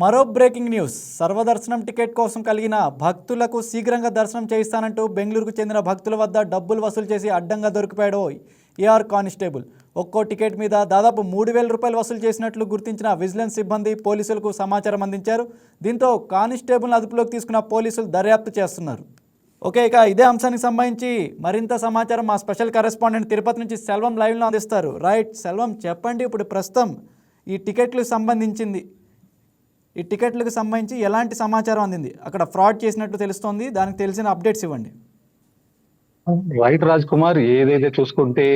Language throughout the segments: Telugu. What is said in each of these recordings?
మరో బ్రేకింగ్ న్యూస్. సర్వదర్శనం టికెట్ కోసం కలిగిన భక్తులకు శీఘ్రంగా దర్శనం చేయిస్తానంటూ బెంగళూరుకు చెందిన భక్తుల వద్ద డబ్బులు వసూలు చేసి అడ్డంగా దొరికిపోయాడు ఏఆర్ కానిస్టేబుల్. ఒక్కో టికెట్ మీద దాదాపు మూడు వేల రూపాయలు వసూలు చేసినట్లు గుర్తించిన విజిలెన్స్ సిబ్బంది పోలీసులకు సమాచారం అందించారు. దీంతో కానిస్టేబుల్ అదుపులోకి తీసుకున్న పోలీసులు దర్యాప్తు చేస్తున్నారు. ఓకే ఇక ఇదే అంశానికి సంబంధించి మరింత సమాచారం మా స్పెషల్ కరెస్పాండెంట్ తిరుపతి నుంచి సెల్వం లైవ్లో అందిస్తారు. రైట్ సెల్వం చెప్పండి. ఇప్పుడు ప్రస్తుతం ఈ టికెట్లు సంబంధించింది ఈ టికెట్లకు సంబంధించి ఎలాంటి సమాచారం అందింది? అక్కడ ఫ్రాడ్ చేసినట్టు తెలుస్తోంది. దానికి తెలిసిన అప్డేట్స్ ఇవ్వండి. రైట్ రాజ్ కుమార్ ఏదైతే చూసుకుంటే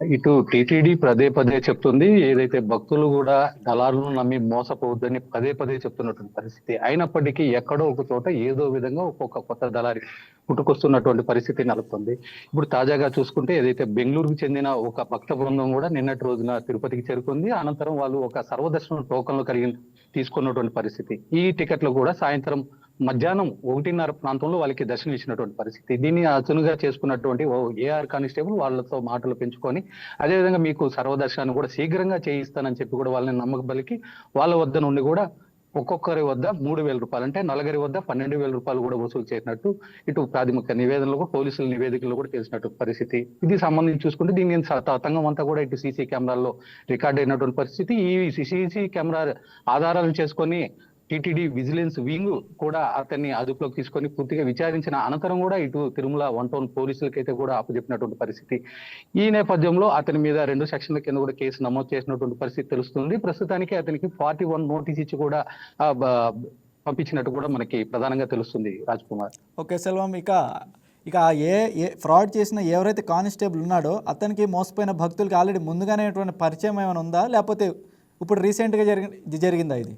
ఇటు టిటిడి పదే పదే చెప్తుంది ఏదైతే భక్తులు కూడా దళారులను నమ్మి మోసపోవద్దని పదే పదే చెప్తున్నటువంటి పరిస్థితి అయినప్పటికీ ఎక్కడో ఒక చోట ఏదో విధంగా ఒక్కొక్క కొత్త దళారి పుట్టుకొస్తున్నటువంటి పరిస్థితి నెలకొంది. ఇప్పుడు తాజాగా చూసుకుంటే ఏదైతే బెంగళూరుకు చెందిన ఒక భక్త బృందం కూడా నిన్నటి రోజున తిరుపతికి చేరుకుంది. అనంతరం వాళ్ళు ఒక సర్వదర్శనం టోకన్లు కలిగి తీసుకున్నటువంటి పరిస్థితి. ఈ టికెట్లు కూడా సాయంత్రం మధ్యాహ్నం ఒకటిన్నర ప్రాంతంలో వాళ్ళకి దర్శనం ఇచ్చినటువంటి పరిస్థితి. దీన్ని అతనుగా చేసుకున్నటువంటి ఓ ఏఆర్ కానిస్టేబుల్ వాళ్ళతో మాటలు పెంచుకొని అదేవిధంగా మీకు సర్వదర్శనాన్ని కూడా శీఘ్రంగా చేయిస్తానని చెప్పి కూడా వాళ్ళని నమ్మకబలికి వాళ్ళ వద్ద నుండి కూడా ఒక్కొక్కరి వద్ద మూడు వేల రూపాయలు అంటే నలుగురి వద్ద పన్నెండు వేల రూపాయలు కూడా వసూలు చేసినట్టు ఇటు ప్రాథమిక నివేదనలు కూడా పోలీసుల నివేదికలు కూడా తెలిసినట్టు పరిస్థితి. ఇది సంబంధించి చూసుకుంటే దీని తతంగం అంతా కూడా ఇటు సీసీ కెమెరాల్లో రికార్డ్ అయినటువంటి పరిస్థితి. ఈ సీసీ కెమెరా ఆధారాలను చేసుకొని టిటిడి విజిలెన్స్ వింగ్ కూడా అతన్ని అదుపులోకి తీసుకొని పూర్తిగా విచారించిన అనంతరం కూడా ఇటు తిరుమల వన్ టౌన్ పోలీసులకైతే కూడా అప్పచెప్పినటువంటి పరిస్థితి. ఈ నేపథ్యంలో అతని మీద రెండు సెక్షన్ల కింద కూడా కేసు నమోదు చేసినటువంటి పరిస్థితి తెలుస్తుంది. ప్రస్తుతానికి అతనికి ఫార్టీ వన్ నోటీస్ ఇచ్చి కూడా పంపించినట్టు కూడా మనకి ప్రధానంగా తెలుస్తుంది రాజ్ కుమార్ ఓకే సెల్వం ఇక ఇక ఏ ఏ ఫ్రాడ్ చేసిన ఎవరైతే కానిస్టేబుల్ ఉన్నాడో అతనికి మోసపోయిన భక్తులకి ఆల్రెడీ ముందుగానే పరిచయం ఏమైనా ఉందా? లేకపోతే ఇప్పుడు రీసెంట్గా జరిగి జరిగిందా ఇది?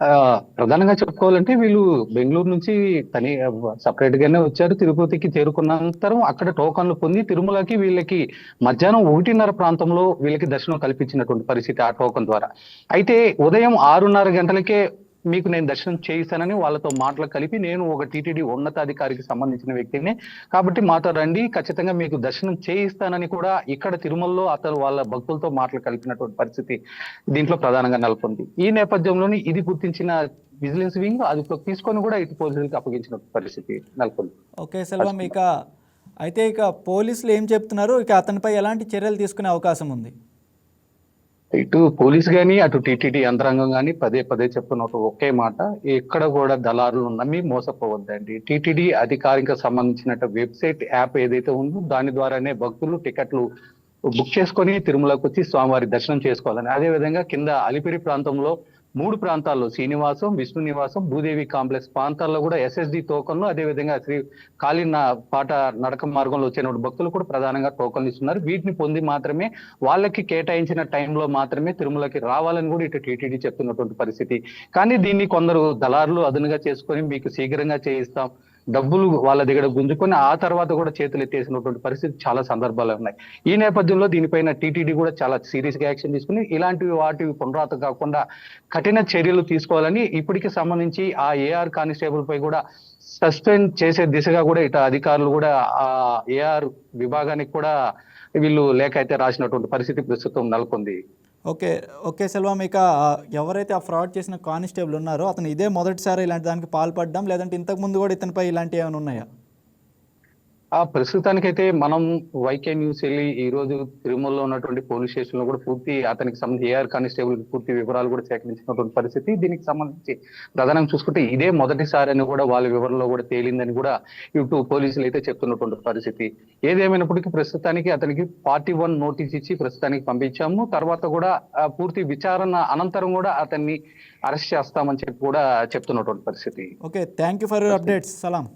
ప్రధానంగా చెప్పుకోవాలంటే వీళ్ళు బెంగళూరు నుంచి తని సపరేట్ గానే వచ్చారు. తిరుపతికి చేరుకున్నంతరం అక్కడ టోకన్లు పొంది తిరుమలకి వీళ్ళకి మధ్యాహ్నం ఒకటిన్నర ప్రాంతంలో వీళ్ళకి దర్శనం కల్పించినటువంటి పరిస్థితి ఆ టోకన్ ద్వారా. అయితే ఉదయం ఆరున్నర గంటలకే మీకు నేను దర్శనం చేయిస్తానని వాళ్ళతో మాటలు కలిపి నేను ఒక టీటీడీ ఉన్నతాధికారికి సంబంధించిన వ్యక్తిని. కాబట్టి మాతో రండి ఖచ్చితంగా మీకు దర్శనం చేయిస్తానని కూడా ఇక్కడ తిరుమలలో అతను వాళ్ళ భక్తులతో మాటలు కలిపినటువంటి పరిస్థితి దీంట్లో ప్రధానంగా నెలకొంది. ఈ నేపథ్యంలోని ఇది గుర్తించిన విజిలెన్స్ వింగ్ అది తీసుకొని కూడా ఇటు పోలీసులకు అప్పగించిన పరిస్థితి నెలకొంది. ఓకే సెల్వం ఇక అయితే ఇక పోలీసులు ఏం చెప్తున్నారు? ఇక అతనిపై ఎలాంటి చర్యలు తీసుకునే అవకాశం ఉంది? ఇటు పోలీస్ కానీ అటు టీటీడీ యంత్రాంగం కానీ పదే పదే చెప్తున్న ఒక ఒకే మాట ఎక్కడ కూడా దళారులు నమ్మి మోసపోవద్దండి. టీటీడీ అధికారిక సంబంధించిన వెబ్సైట్ యాప్ ఏదైతే ఉందో దాని ద్వారానే భక్తులు టికెట్లు బుక్ చేసుకొని తిరుమలకు వచ్చి స్వామివారి దర్శనం చేసుకోవాలని. అదే విధంగా కింద అలిపిరి ప్రాంతంలో మూడు ప్రాంతాల్లో శ్రీనివాసం విష్ణు నివాసం భూదేవి కాంప్లెక్స్ ప్రాంతాల్లో కూడా ఎస్ఎస్డి టోకన్లు అదే విధంగా శ్రీ కాళీన పాట నడక మార్గంలో వచ్చినటువంటి భక్తులు కూడా ప్రధానంగా టోకన్లు ఇస్తున్నారు. వీటిని పొంది మాత్రమే వాళ్ళకి కేటాయించిన టైంలో మాత్రమే తిరుమలకి రావాలని కూడా ఇటు టీటీడీ చెప్తున్నటువంటి పరిస్థితి. కానీ దీన్ని కొందరు దళారులు అదనుగా చేసుకొని మీకు శీఘ్రంగా చేయిస్తాం. డబ్బులు వాళ్ళ దగ్గర గుంజుకొని ఆ తర్వాత కూడా చేతులు ఎత్తేసినటువంటి పరిస్థితి చాలా సందర్భాలు ఉన్నాయి. ఈ నేపథ్యంలో దీనిపైన టీటీడీ కూడా చాలా సీరియస్గా యాక్షన్ తీసుకుని ఇలాంటివి వాటివి పునరావృతం కాకుండా కఠిన చర్యలు తీసుకోవాలని ఇప్పటికి సంబంధించి ఆ ఏఆర్ కానిస్టేబుల్ పై కూడా సస్పెండ్ చేసే దిశగా కూడా ఇటు అధికారులు కూడా ఆ ఏఆర్ విభాగానికి కూడా వీళ్ళు లేఖ అయితే రాసినటువంటి పరిస్థితి ప్రస్తుతం నెలకొంది. ఓకే ఓకే సెల్వం ఇక ఎవరైతే ఆ ఫ్రాడ్ చేసిన కానిస్టేబుల్ ఉన్నారో అతను ఇదే మొదటిసారి ఇలాంటి దానికి పాల్పడడం లేదంటే ఇంతకు ముందు కూడా ఇతనిపై ఇలాంటివి ఏమైనా ఉన్నాయా? ఆ ప్రస్తుతానికైతే మనం వైకే న్యూస్ వెళ్ళి ఈ రోజు తిరుమలలో ఉన్నటువంటి పోలీస్ స్టేషన్లో కూడా పూర్తి అతనికి సంబంధించి ఏఆర్ కానిస్టేబుల్ పూర్తి వివరాలు కూడా సేకరించినటువంటి పరిస్థితి. దీనికి సంబంధించి ప్రధానంగా చూసుకుంటే ఇదే మొదటిసారి అని కూడా వాళ్ళ వివరంలో కూడా తేలిందని కూడా ఇటు పోలీసులు అయితే చెప్తున్నటువంటి పరిస్థితి. ఏదేమైనప్పటికీ ప్రస్తుతానికి అతనికి ఫార్టీ వన్ నోటీస్ ఇచ్చి ప్రస్తుతానికి పంపించాము. తర్వాత కూడా పూర్తి విచారణ అనంతరం కూడా అతన్ని అరెస్ట్ చేస్తామని చెప్పి కూడా చెప్తున్నటువంటి పరిస్థితి. Okay thank you for updates. Salam.